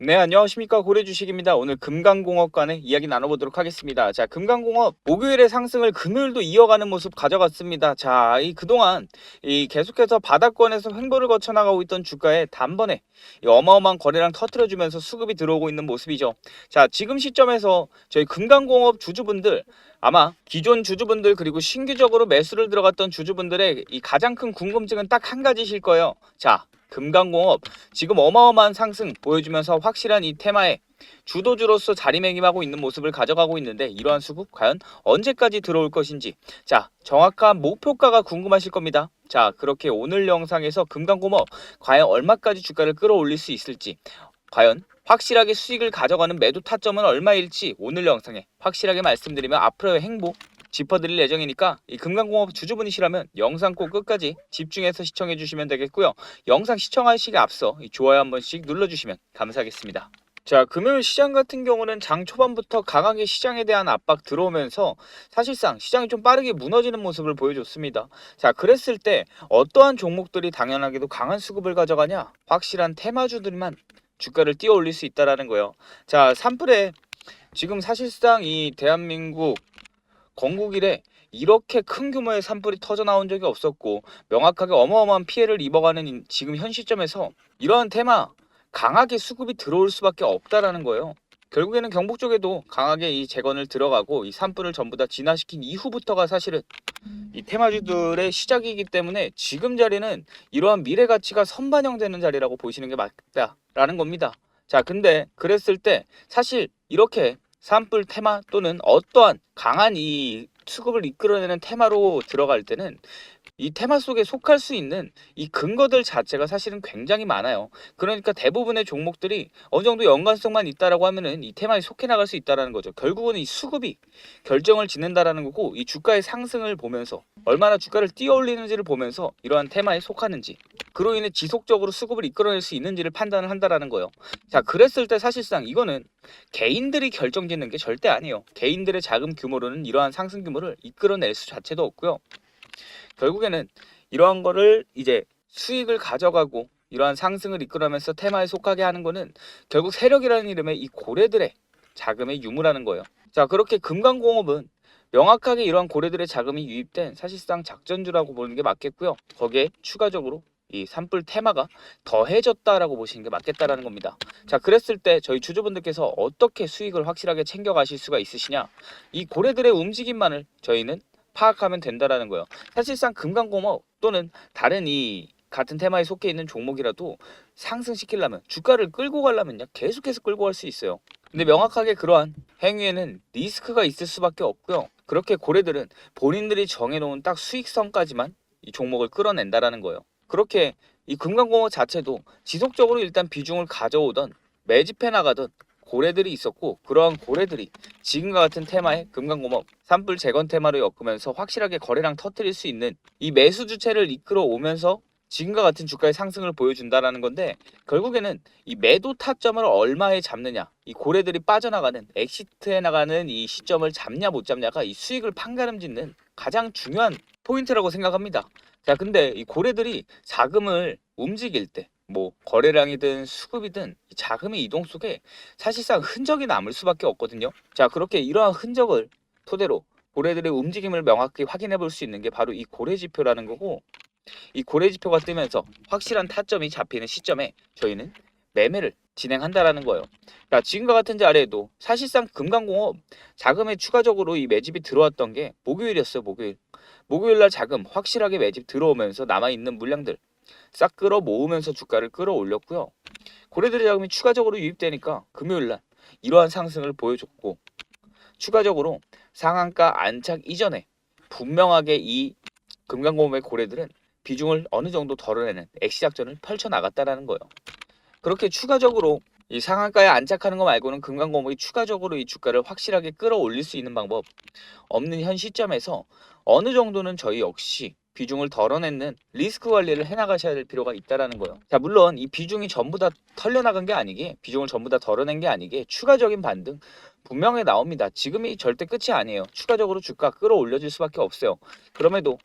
네, 안녕하십니까. 고래주식입니다. 오늘 금강공업 간의 이야기 나눠보도록 하겠습니다. 자, 금강공업 목요일의 상승을 금요일도 이어가는 모습 가져갔습니다. 자, 이 그동안 이 계속해서 바닥권에서 횡보를 거쳐 나가고 있던 주가에 단번에 이 어마어마한 거래량 터트려주면서 수급이 들어오고 있는 모습이죠. 자, 지금 시점에서 저희 금강공업 주주분들 아마 기존 주주분들 그리고 신규적으로 매수를 들어갔던 주주분들의 이 가장 큰 궁금증은 딱 한 가지실 거예요. 자, 금강공업. 지금 어마어마한 상승 보여주면서 확실한 이 테마에 주도주로서 자리매김하고 있는 모습을 가져가고 있는데 이러한 수급 과연 언제까지 들어올 것인지. 자 정확한 목표가가 궁금하실 겁니다. 자 그렇게 오늘 영상에서 금강공업 과연 얼마까지 주가를 끌어올릴 수 있을지. 과연 확실하게 수익을 가져가는 매도 타점은 얼마일지 오늘 영상에 확실하게 말씀드리면 앞으로의 행보 짚어드릴 예정이니까 이 금강공업 주주분이시라면 영상 꼭 끝까지 집중해서 시청해 주시면 되겠고요. 영상 시청하시기 앞서 이 좋아요 한 번씩 눌러주시면 감사하겠습니다. 자, 금요일 시장 같은 경우는 장 초반부터 강하게 시장에 대한 압박 들어오면서 사실상 시장이 좀 빠르게 무너지는 모습을 보여줬습니다. 자, 그랬을 때 어떠한 종목들이 당연하게도 강한 수급을 가져가냐? 확실한 테마주들만 주가를 띄워 올릴 수 있다라는 거예요. 자, 산불에 지금 사실상 이 대한민국 건국 이래 이렇게 큰 규모의 산불이 터져 나온 적이 없었고 명확하게 어마어마한 피해를 입어가는 이- 지금 현 시점에서 이러한 테마 강하게 수급이 들어올 수밖에 없다라는 거예요. 결국에는 경북 쪽에도 강하게 이 재건을 들어가고 이 산불을 전부 다 진화시킨 이후부터가 사실은 이 테마주들의 시작이기 때문에 지금 자리는 이러한 미래 가치가 선반영되는 자리라고 보시는 게 맞다라는 겁니다. 자, 근데 그랬을 때 사실 이렇게 산불 테마 또는 어떠한 강한 이 수급을 이끌어내는 테마로 들어갈 때는 이 테마 속에 속할 수 있는 이 근거들 자체가 사실은 굉장히 많아요. 그러니까 대부분의 종목들이 어느 정도 연관성만 있다라고 하면은 이 테마에 속해 나갈 수 있다라는 거죠. 결국은 이 수급이 결정을 짓는다라는 거고 이 주가의 상승을 보면서 얼마나 주가를 띄어 올리는지를 보면서 이러한 테마에 속하는지 그로 인해 지속적으로 수급을 이끌어낼 수 있는지를 판단을 한다라는 거예요. 자, 그랬을 때 사실상 이거는 개인들이 결정짓는 게 절대 아니에요. 개인들의 자금 규모로는 이러한 상승 규모를 이끌어낼 수 자체도 없고요. 결국에는 이러한 거를 이제 수익을 가져가고 이러한 상승을 이끌어내면서 테마에 속하게 하는 거는 결국 세력이라는 이름의 이 고래들의 자금의 유무라는 거예요. 자, 그렇게 금강공업은 명확하게 이러한 고래들의 자금이 유입된 사실상 작전주라고 보는 게 맞겠고요. 거기에 추가적으로 이 산불 테마가 더해졌다라고 보시는 게 맞겠다라는 겁니다. 자, 그랬을 때 저희 주주분들께서 어떻게 수익을 확실하게 챙겨 가실 수가 있으시냐? 이 고래들의 움직임만을 저희는 파악하면 된다라는 거예요. 사실상 금강공업 또는 다른 이 같은 테마에 속해 있는 종목이라도 상승시키려면 주가를 끌고 가려면요 계속해서 끌고 갈 수 있어요. 근데 명확하게 그러한 행위에는 리스크가 있을 수밖에 없고요. 그렇게 고래들은 본인들이 정해놓은 딱 수익성까지만 이 종목을 끌어낸다라는 거예요. 그렇게 이 금강공업 자체도 지속적으로 일단 비중을 가져오던 매집해 나가던 고래들이 있었고 그러한 고래들이 지금과 같은 테마의 금강공업 산불 재건 테마로 엮으면서 확실하게 거래량 터트릴 수 있는 이 매수 주체를 이끌어 오면서 지금과 같은 주가의 상승을 보여준다라는 건데 결국에는 이 매도 타점을 얼마에 잡느냐 이 고래들이 빠져나가는 엑시트해 나가는 이 시점을 잡냐 못 잡냐가 이 수익을 판가름 짓는 가장 중요한 포인트라고 생각합니다. 자 근데 이 고래들이 자금을 움직일 때 뭐 거래량이든 수급이든 이 자금의 이동 속에 사실상 흔적이 남을 수밖에 없거든요. 자 그렇게 이러한 흔적을 토대로 고래들의 움직임을 명확히 확인해 볼 수 있는 게 바로 이 고래 지표라는 거고 이 고래 지표가 뜨면서 확실한 타점이 잡히는 시점에 저희는 매매를 진행한다라는 거예요. 자, 지금과 같은 자리에도 사실상 금강공업 자금에 추가적으로 이 매집이 들어왔던 게 목요일이었어요, 목요일. 목요일 날 자금 확실하게 매집 들어오면서 남아 있는 물량들 싹 끌어 모으면서 주가를 끌어올렸고요. 고래들의 자금이 추가적으로 유입되니까 금요일 날 이러한 상승을 보여줬고 추가적으로 상한가 안착 이전에 분명하게 이 금강공업의 고래들은 비중을 어느 정도 덜어내는 액시 작전을 펼쳐 나갔다라는 거예요. 그렇게 추가적으로 이 상한가에 안착하는 거 말고는 금강공업이 추가적으로 이 주가를 확실하게 끌어올릴 수 있는 방법 없는 현 시점에서 어느 정도는 저희 역시 비중을 덜어내는 리스크 관리를 해나가셔야 될 필요가 있다라는 거예요. 자 물론 이 비중이 전부 다 털려나간 게 아니게 비중을 전부 다 덜어낸 게 아니게 추가적인 반등 분명히 나옵니다. 지금이 절대 끝이 아니에요. 추가적으로 주가 끌어올려질 수밖에 없어요. 그럼에도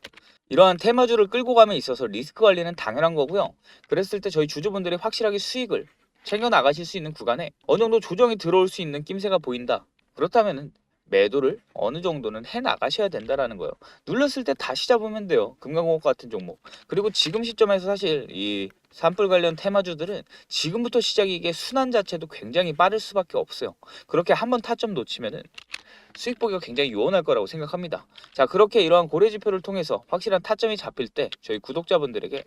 이러한 테마주를 끌고 감에 있어서 리스크 관리는 당연한 거고요. 그랬을 때 저희 주주분들이 확실하게 수익을 챙겨 나가실 수 있는 구간에 어느 정도 조정이 들어올 수 있는 낌새가 보인다. 그렇다면은 매도를 어느 정도는 해 나가셔야 된다라는 거예요. 눌렀을 때 다시 잡으면 돼요. 금강공업 같은 종목. 그리고 지금 시점에서 사실 이 산불 관련 테마주들은 지금부터 시작이 이게 순환 자체도 굉장히 빠를 수밖에 없어요. 그렇게 한번 타점 놓치면은 수익 보기가 굉장히 요원할 거라고 생각합니다. 자, 그렇게 이러한 고래 지표를 통해서 확실한 타점이 잡힐 때 저희 구독자분들에게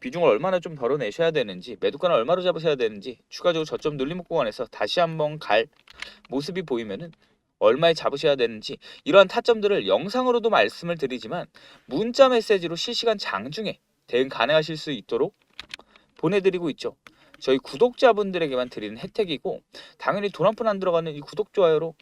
비중을 얼마나 좀 덜어내셔야 되는지 매도가는 얼마로 잡으셔야 되는지 추가적으로 저점 눌림 구간에서 다시 한번 갈 모습이 보이면은 얼마에 잡으셔야 되는지 이러한 타점들을 영상으로도 말씀을 드리지만 문자 메시지로 실시간 장중에 대응 가능하실 수 있도록 보내드리고 있죠. 저희 구독자분들에게만 드리는 혜택이고 당연히 돈 한 푼 안 들어가는 이 구독 좋아요로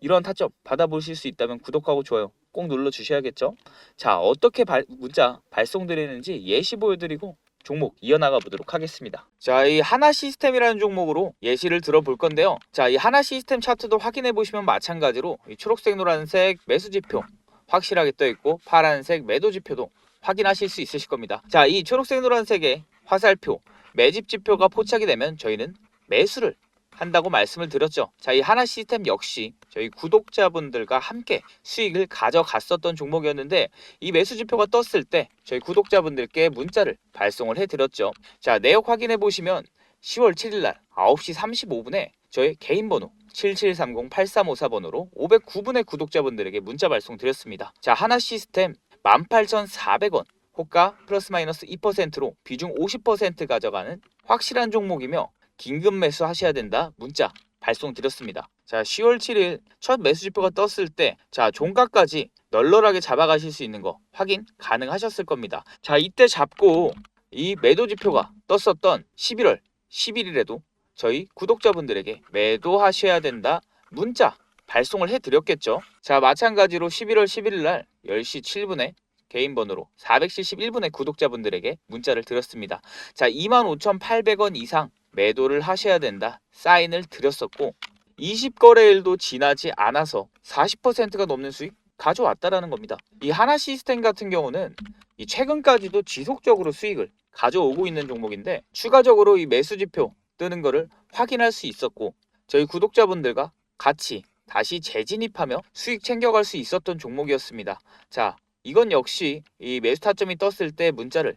이러한 타점 받아보실 수 있다면 구독하고 좋아요 꼭 눌러 주셔야겠죠. 자 어떻게 발- 문자 발송드리는지 예시 보여드리고 종목 이어나가 보도록 하겠습니다. 자, 이 하나 시스템이라는 종목으로 예시를 들어볼 건데요. 자, 이 하나 시스템 차트도 확인해 보시면 마찬가지로 이 초록색, 노란색 매수 지표 확실하게 떠 있고 파란색 매도 지표도 확인하실 수 있으실 겁니다. 자, 이 초록색, 노란색의 화살표 매집 지표가 포착이 되면 저희는 매수를 한다고 말씀을 드렸죠. 자, 이 하나 시스템 역시 저희 구독자분들과 함께 수익을 가져갔었던 종목이었는데 이 매수 지표가 떴을 때 저희 구독자분들께 문자를 발송을 해드렸죠. 자, 내역 확인해 보시면 10월 7일 날 9시 35분에 저희 개인 번호 7730-8354번으로 509분의 구독자분들에게 문자 발송 드렸습니다. 자, 하나 시스템 18,400원 호가 플러스 마이너스 2%로 비중 50% 가져가는 확실한 종목이며 긴급 매수 하셔야 된다 문자 발송 드렸습니다. 자, 10월 7일 첫 매수 지표가 떴을 때, 자, 종가까지 널널하게 잡아가실 수 있는 거 확인 가능하셨을 겁니다. 자, 이때 잡고 이 매도 지표가 떴었던 11월 11일에도 저희 구독자분들에게 매도하셔야 된다 문자 발송을 해드렸겠죠. 자, 마찬가지로 11월 11일 날 10시 7분에 개인 번호로 471분의 구독자분들에게 문자를 드렸습니다. 자, 25,800원 이상 매도를 하셔야 된다 사인을 드렸었고 20거래일도 지나지 않아서 40%가 넘는 수익 가져왔다라는 겁니다. 이 하나 시스템 같은 경우는 이 최근까지도 지속적으로 수익을 가져오고 있는 종목인데 추가적으로 이 매수 지표 뜨는 거를 확인할 수 있었고 저희 구독자분들과 같이 다시 재진입하며 수익 챙겨갈 수 있었던 종목이었습니다. 자, 이건 역시 이 매수 타점이 떴을 때 문자를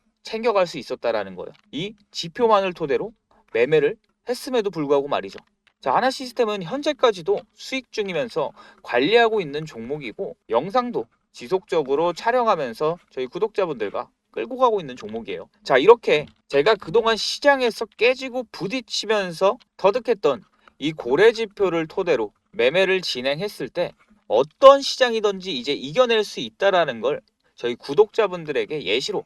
챙겨갈 수 있었다라는 거예요. 이 지표만을 토대로 매매를 했음에도 불구하고 말이죠. 자, 하나 시스템은 현재까지도 수익 중이면서 관리하고 있는 종목이고 영상도 지속적으로 촬영하면서 저희 구독자분들과 끌고 가고 있는 종목이에요. 자, 이렇게 제가 그동안 시장에서 깨지고 부딪히면서 터득했던 이 고래 지표를 토대로 매매를 진행했을 때 어떤 시장이든지 이제 이겨낼 수 있다라는 걸 저희 구독자분들에게 예시로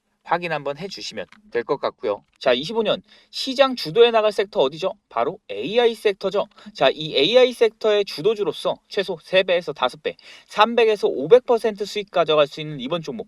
확인 한번 해주시면 될 것 같고요. 자, 25년 시장 주도에 나갈 섹터 어디죠? 바로 AI 섹터죠. 자, 이 AI 섹터의 주도주로서 최소 3배에서 5배, 300에서 500% 수익 가져갈 수 있는 이번 종목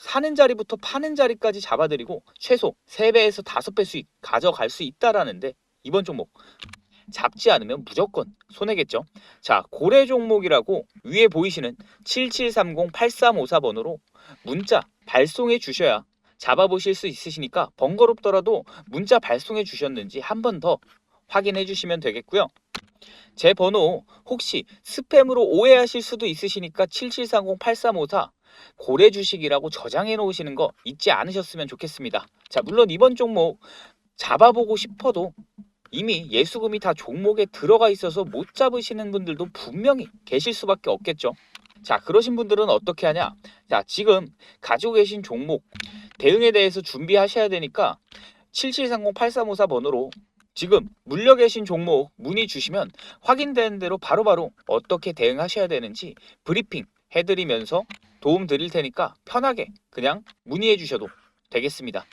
사는 자리부터 파는 자리까지 잡아드리고 최소 3배에서 5배 수익 가져갈 수 있다라는데 이번 종목 잡지 않으면 무조건 손해겠죠. 자, 고래 종목이라고 위에 보이시는 7730-8354번으로 문자 발송해 주셔야 잡아보실 수 있으시니까 번거롭더라도 문자 발송해 주셨는지 한 번 더 확인해 주시면 되겠고요. 제 번호 혹시 스팸으로 오해하실 수도 있으시니까 7730-8354 고래 주식이라고 저장해 놓으시는 거 잊지 않으셨으면 좋겠습니다. 자, 물론 이번 종목 잡아보고 싶어도 이미 예수금이 다 종목에 들어가 있어서 못 잡으시는 분들도 분명히 계실 수밖에 없겠죠. 자, 그러신 분들은 어떻게 하냐? 자, 지금 가지고 계신 종목 대응에 대해서 준비하셔야 되니까 7730-8354 번호로 지금 물려 계신 종목 문의 주시면 확인되는 대로 바로바로 어떻게 대응하셔야 되는지 브리핑 해드리면서 도움 드릴 테니까 편하게 그냥 문의해 주셔도 되겠습니다.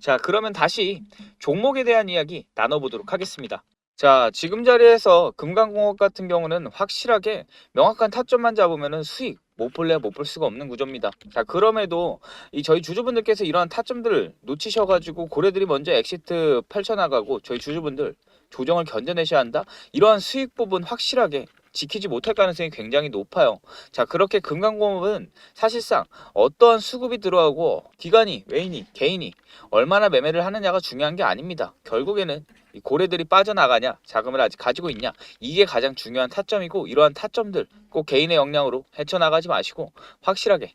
자, 그러면 다시 종목에 대한 이야기 나눠보도록 하겠습니다. 자, 지금 자리에서 금강공업 같은 경우는 확실하게 명확한 타점만 잡으면 수익 못 볼래야 못볼 수가 없는 구조입니다. 자, 그럼에도 이 저희 주주분들께서 이러한 타점들을 놓치셔가지고 고래들이 먼저 엑시트 펼쳐나가고 저희 주주분들 조정을 견뎌내셔야 한다. 이러한 수익 부분 확실하게 지키지 못할 가능성이 굉장히 높아요. 자, 그렇게 금강공업은 사실상 어떠한 수급이 들어가고 기관이, 외인이, 개인이 얼마나 매매를 하느냐가 중요한 게 아닙니다. 결국에는 이 고래들이 빠져나가냐, 자금을 아직 가지고 있냐, 이게 가장 중요한 타점이고 이러한 타점들 꼭 개인의 역량으로 헤쳐나가지 마시고 확실하게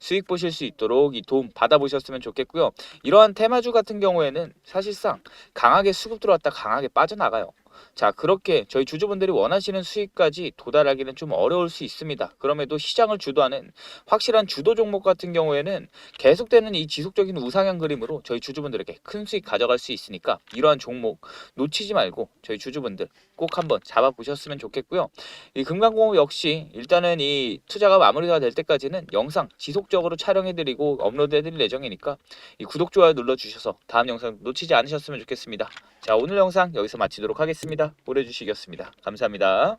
수익 보실 수 있도록 이 도움 받아보셨으면 좋겠고요. 이러한 테마주 같은 경우에는 사실상 강하게 수급 들어왔다 강하게 빠져나가요. 자 그렇게 저희 주주분들이 원하시는 수익까지 도달하기는 좀 어려울 수 있습니다. 그럼에도 시장을 주도하는 확실한 주도 종목 같은 경우에는 계속되는 이 지속적인 우상향 그림으로 저희 주주분들에게 큰 수익 가져갈 수 있으니까 이러한 종목 놓치지 말고 저희 주주분들 꼭 한번 잡아보셨으면 좋겠고요. 이 금강공업 역시 일단은 이 투자가 마무리가 될 때까지는 영상 지속적으로 촬영해드리고 업로드해드릴 예정이니까 이 구독 좋아요 눌러주셔서 다음 영상 놓치지 않으셨으면 좋겠습니다. 자 오늘 영상 여기서 마치도록 하겠습니다. 오래 주시겠습니다. 감사합니다.